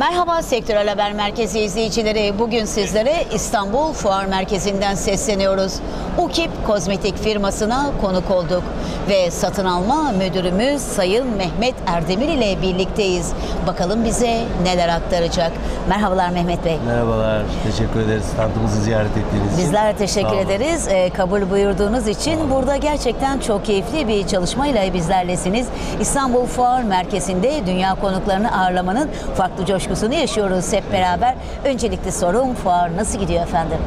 Merhaba Sektörel Haber Merkezi izleyicileri. Bugün sizlere İstanbul Fuar Merkezi'nden sesleniyoruz. UKİP Kozmetik firmasına konuk olduk ve satın alma müdürümüz Sayın Mehmet Erdemir ile birlikteyiz. Bakalım bize neler aktaracak. Merhabalar Mehmet Bey. Merhabalar, teşekkür ederiz standımızı ziyaret ettiğiniz için. Bizler teşekkür ederiz. Ee, kabul buyurduğunuz için burada gerçekten çok keyifli bir çalışmayla bizlerlesiniz. İstanbul Fuar Merkezi'nde dünya konuklarını ağırlamanın farklı coşkusunu yaşıyoruz hep beraber. Öncelikli sorum fuar nasıl gidiyor efendim?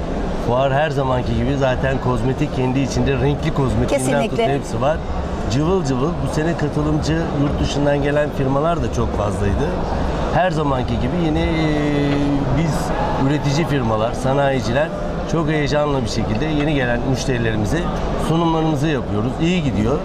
Fuar her zamanki gibi zaten kozmetik kendi içinde renkli kozmetiğinden Kesinlikle. tutun hepsi var. Cıvıl cıvıl bu sene katılımcı yurt dışından gelen firmalar da çok fazlaydı. Her zamanki gibi yine e, biz üretici firmalar, sanayiciler çok heyecanlı bir şekilde yeni gelen müşterilerimize sunumlarımızı yapıyoruz. İyi gidiyor.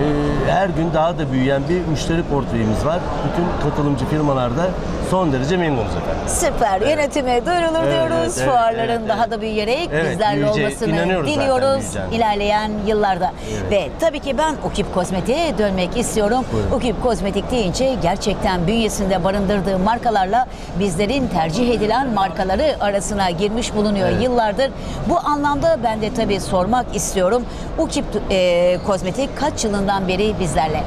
E, her gün daha da büyüyen bir müşteri portföyümüz var. Bütün katılımcı firmalarda son derece memnunuz efendim. Süper. Yönetime duyurulur Evet, diyoruz. evet, Fuarların evet, daha evet. da büyüyerek Evet, bizlerle büyüyecek. olmasını İnanıyoruz zaten diliyoruz büyüyeceğine. ilerleyen yıllarda. Evet. Ve tabii ki ben Ukip Kozmetik'e dönmek istiyorum. Buyurun. Ukip Kozmetik deyince gerçekten bünyesinde barındırdığı markalarla bizlerin tercih edilen markaları arasına girmiş bulunuyor Evet. yıllardır. Bu anlamda ben de tabii sormak istiyorum. Ukip e, Kozmetik kaç yılından beri bizlerle?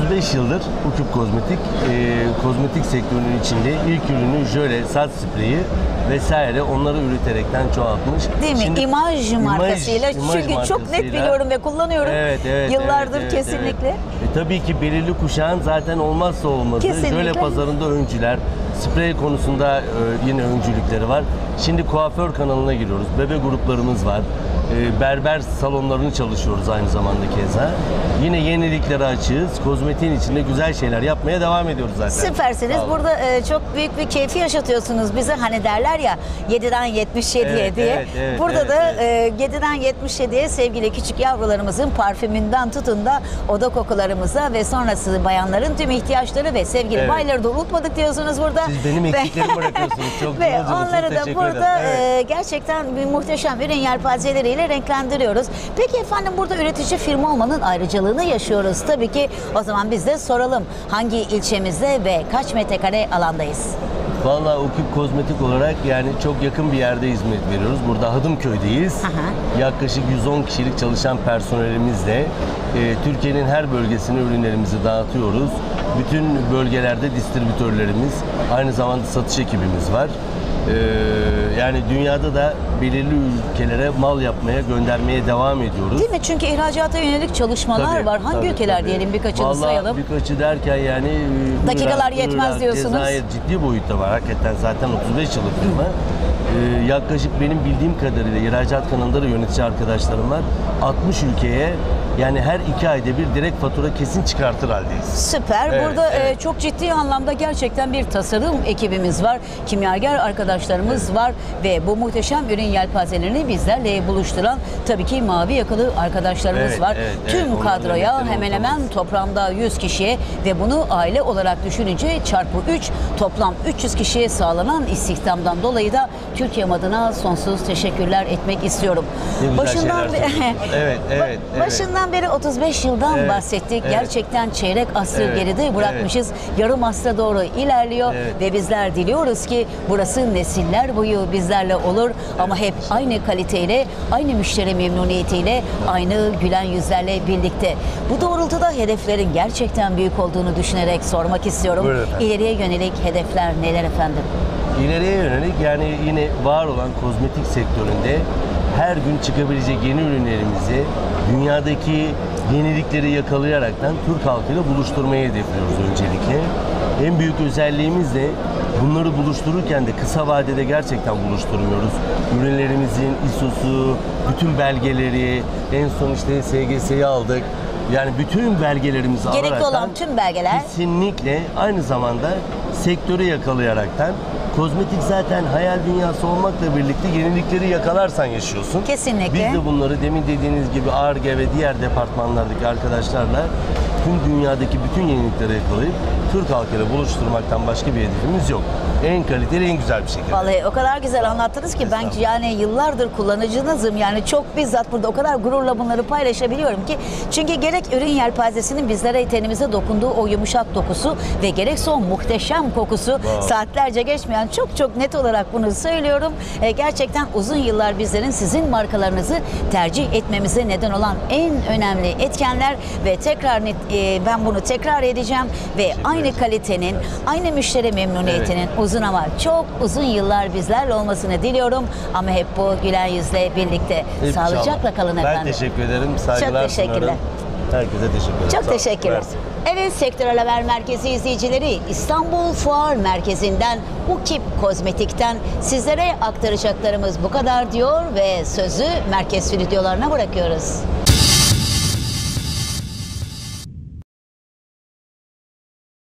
35 yıldır Uküp Kozmetik, e, kozmetik sektörünün içinde ilk ürünü jöle, saç spreyi vesaire onları üreterekten çoğaltmış. Değil mi? Şimdi- imaj markasıyla. imaj Çünkü çok net markasıyla. biliyorum ve kullanıyorum. Evet, evet. Yıllardır evet, evet, kesinlikle. evet. E, tabii ki belirli kuşağın zaten olmazsa olmazı. Kesinlikle. Jöle pazarında öncüler, sprey konusunda e, yine öncülükleri var. Şimdi kuaför kanalına giriyoruz. Bebe gruplarımız var. E, berber salonlarını çalışıyoruz aynı zamanda keza. Yine yeniliklere açığız. Kozmetiğin içinde güzel şeyler yapmaya devam ediyoruz zaten. Süpersiniz. Sağ olun. Burada e, çok büyük bir keyfi yaşatıyorsunuz bize. Hani derler ya 7'den 77'ye Evet, diye. evet, evet, Burada evet, da e, 7'den 77'ye sevgili küçük yavrularımızın parfümünden tutun da oda kokularımıza ve sonrası bayanların tüm ihtiyaçları ve sevgili Evet. bayları da unutmadık diyorsunuz burada. Siz benim Ve- eksiklerimi bırakıyorsunuz. Çok Ve onları da Teşekkür burada ederim. Evet. e, gerçekten bir muhteşem ürün yelpazeleriyle renklendiriyoruz. Peki efendim burada üretici firma olmanın ayrıcalığını yaşıyoruz. Tabii ki o zaman biz de soralım. Hangi ilçemizde ve kaç metrekare alandayız? Vallahi Ukip Kozmetik olarak yani çok yakın bir yerde hizmet veriyoruz. Burada Hadımköy'deyiz. Aha. Yaklaşık 110 kişilik çalışan personelimizle e, Türkiye'nin her bölgesine ürünlerimizi dağıtıyoruz. Bütün bölgelerde distribütörlerimiz, aynı zamanda satış ekibimiz var. E, yani dünyada da belirli ülkelere mal yapmaya, göndermeye devam ediyoruz. Değil mi? Çünkü ihracata yönelik çalışmalar Tabii, var. Hangi tabii, ülkeler tabii. diyelim birkaçını Vallahi sayalım. birkaçı derken yani e, Dakikalar yetmez Irak, diyorsunuz. Cezayir ciddi boyutta var. Hakikaten zaten 35 yıllık firma. E, yaklaşık benim bildiğim kadarıyla ihracat kanalında da yönetici arkadaşlarım var. 60 ülkeye yani her iki ayda bir direkt fatura kesin çıkartır haldeyiz. Süper. Evet, Burada e, evet. çok ciddi anlamda gerçekten bir tasarım ekibimiz var. Kimyager arkadaşlarımız var ve bu muhteşem ürün yelpazelerini bizlerle buluşturan tabii ki mavi yakalı arkadaşlarımız Evet, var. evet, Tüm evet. Kadroya hemen hemen toplamda 100 kişiye ve bunu aile olarak düşününce çarpı 3 toplam 300 kişiye sağlanan istihdamdan dolayı da Türkiye adına sonsuz teşekkürler etmek istiyorum. Ne güzel Başından. Evet, evet, evet. Başından beri 35 yıldan Evet, bahsettik. evet. Gerçekten çeyrek asrı Evet, geride bırakmışız. Yarım asra doğru ilerliyor Evet. ve bizler diliyoruz ki burası nesiller boyu bizlerle olur ama hep aynı kaliteyle, aynı müşteri memnuniyetiyle, aynı gülen yüzlerle birlikte. Bu doğrultuda hedeflerin gerçekten büyük olduğunu düşünerek sormak istiyorum. İleriye yönelik hedefler neler efendim? İleriye yönelik yani yine var olan kozmetik sektöründe her gün çıkabilecek yeni ürünlerimizi dünyadaki yenilikleri yakalayaraktan Türk halkıyla buluşturmayı hedefliyoruz öncelikle. En büyük özelliğimiz de bunları buluştururken de kısa vadede gerçekten buluşturmuyoruz. Ürünlerimizin ISO'su, bütün belgeleri, en son işte SGS'yi aldık. Yani bütün belgelerimizi Gerekli alaraktan olan tüm belgeler Kesinlikle aynı zamanda sektörü yakalayaraktan kozmetik zaten hayal dünyası olmakla birlikte yenilikleri yakalarsan yaşıyorsun. Kesinlikle. Biz de bunları demin dediğiniz gibi ARGE ve diğer departmanlardaki arkadaşlarla tüm dünyadaki bütün yenilikleri yakalayıp Türk halkıyla buluşturmaktan başka bir hedefimiz yok. En kaliteli, en güzel bir şekilde. Vallahi o kadar güzel anlattınız ki ben yani yıllardır kullanıcınızım yani çok bizzat burada o kadar gururla bunları paylaşabiliyorum ki çünkü gerek ürün yelpazesinin bizlere tenimize dokunduğu o yumuşak dokusu ve gerekse o muhteşem kokusu Wow. saatlerce geçmeyen çok çok net olarak bunu söylüyorum. E, gerçekten uzun yıllar bizlerin sizin markalarınızı tercih etmemize neden olan en önemli etkenler ve tekrar net, e, ben bunu tekrar edeceğim ve aynı kalitenin, aynı müşteri memnuniyetinin uzun ama çok uzun yıllar bizlerle olmasını diliyorum. Ama hep bu gülen yüzle birlikte. Hep Sağlıcakla inşallah. kalın Ben efendim. teşekkür ederim. Saygılar teşekkürler. sunarım. Herkese teşekkür ederim. Çok teşekkürler. Evet Sektörel Haber Merkezi izleyicileri İstanbul Fuar Merkezi'nden Ukip Kozmetik'ten sizlere aktaracaklarımız bu kadar diyor ve sözü merkez stüdyolarına bırakıyoruz.